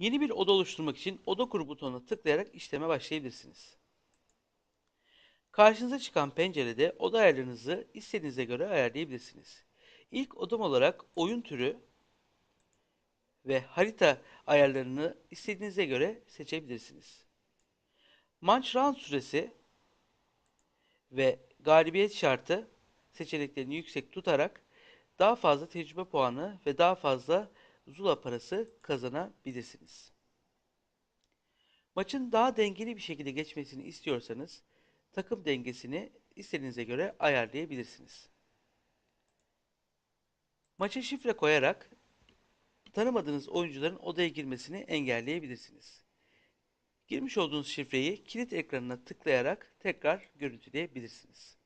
Yeni bir oda oluşturmak için oda kur butonuna tıklayarak işleme başlayabilirsiniz. Karşınıza çıkan pencerede oda ayarlarınızı istediğinize göre ayarlayabilirsiniz. İlk odam olarak oyun türü ve harita ayarlarını istediğinize göre seçebilirsiniz. Maç round süresi ve galibiyet şartı seçeneklerini yüksek tutarak daha fazla tecrübe puanı ve daha fazla Zula parası kazanabilirsiniz. Maçın daha dengeli bir şekilde geçmesini istiyorsanız takım dengesini istediğinize göre ayarlayabilirsiniz. Maça şifre koyarak tanımadığınız oyuncuların odaya girmesini engelleyebilirsiniz. Girmiş olduğunuz şifreyi kilit ekranına tıklayarak tekrar görüntüleyebilirsiniz.